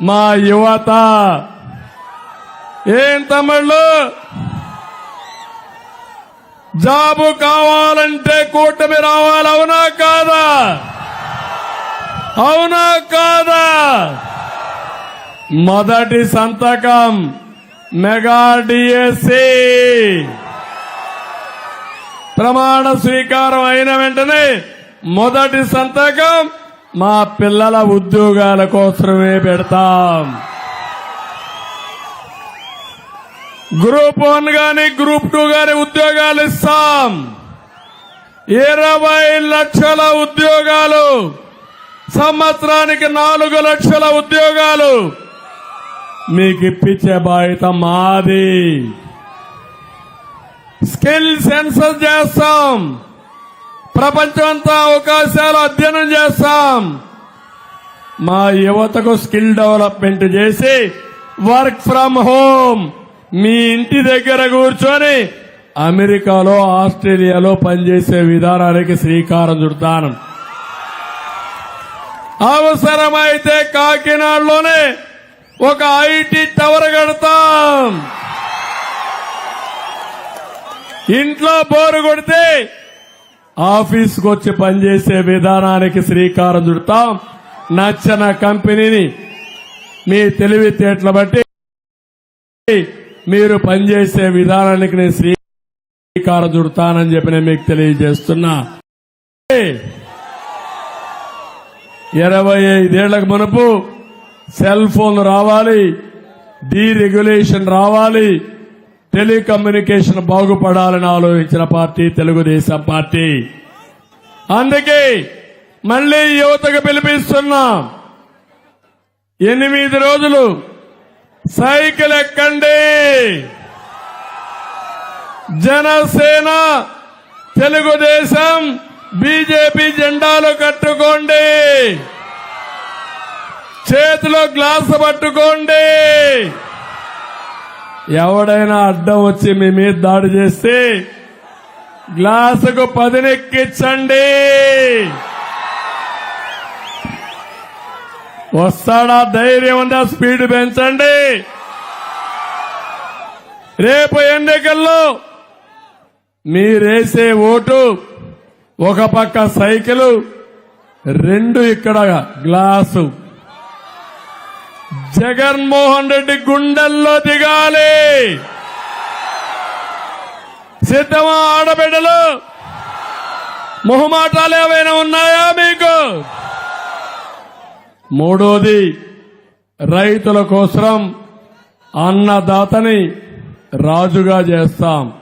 మా యువత. ఏం తమిళ్ళు జాబు కావాలంటే కూటమి రావాలి అవునా కాదా? అవునా కాదా? మొదటి సంతకం మెగా డిఎస్సి. ప్రమాణ స్వీకారం అయిన వెంటనే మొదటి సంతకం మా పిల్లల ఉద్యోగాల కోసమే పెడతాం. గ్రూప్ వన్ గాని గ్రూప్ టూ గాని ఉద్యోగాలు ఇస్తాం. ఇరవై లక్షల ఉద్యోగాలు సంవత్సరానికి నాలుగు లక్షల ఉద్యోగాలు మీకు ఇప్పించే బాధ్యత మాది. స్కిల్ సెన్సస్ చేస్తాం. ప్రపంచమంతా అవకాశాలు అధ్యయనం చేస్తాం. మా యువతకు స్కిల్ డెవలప్మెంట్ చేసి వర్క్ ఫ్రం హోమ్. మీ ఇంటి దగ్గర కూర్చొని అమెరికాలో ఆస్ట్రేలియాలో పనిచేసే విధానానికి శ్రీకారం చుడతాను. అవసరమైతే కాకినాడలోనే ఒక ఐటీ టవర్ కడతాం. ఇంట్లో బోరు కొడితే ఆఫీస్కి వచ్చి పనిచేసే విధానానికి శ్రీకారం చుడతాం. నచ్చిన కంపెనీని మీ తెలివితేటలు బట్టి మీరు పనిచేసే విధానానికి నేను శ్రీకారం చుడతానని చెప్పి నేను మీకు తెలియజేస్తున్నా. ఇరవై ఐదేళ్ళకు మునుపు సెల్ ఫోన్ రావాలి డీరెగ్యులేషన్ రావాలి టెలికమ్యూనికేషన్ బాగుపడాలని ఆలోచించిన పార్టీ తెలుగుదేశం పార్టీ. అందుకే మళ్ళీ యువతకు పిలిపిస్తున్నాం. ఎనిమిది రోజులు సైకిల్ ఎక్కండి. జనసేన తెలుగుదేశం బీజేపీ జెండాలు కట్టుకోండి. చేతిలో గ్లాసు పట్టుకోండి. ఎవడైనా అడ్డం వచ్చి మీ మీద దాడి చేస్తే గ్లాసుకు పదినెక్కించండి. వస్తాడా ధైర్యం ఉందా? స్పీడ్ పెంచండి. రేపు ఎన్నికల్లో మీరేసే ఓటు ఒక పక్క సైకిల్ రెండు ఇక్కడ గ్లాసు. జగన్మోహన్ రెడ్డి గుండెల్లో దిగాలి. సిద్ధమా ఆడబిడ్డలు? మొహమాటాలు ఏవైనా ఉన్నాయా మీకు? మూడోది రైతుల కోసం అన్నదాతని రాజుగా చేస్తాం.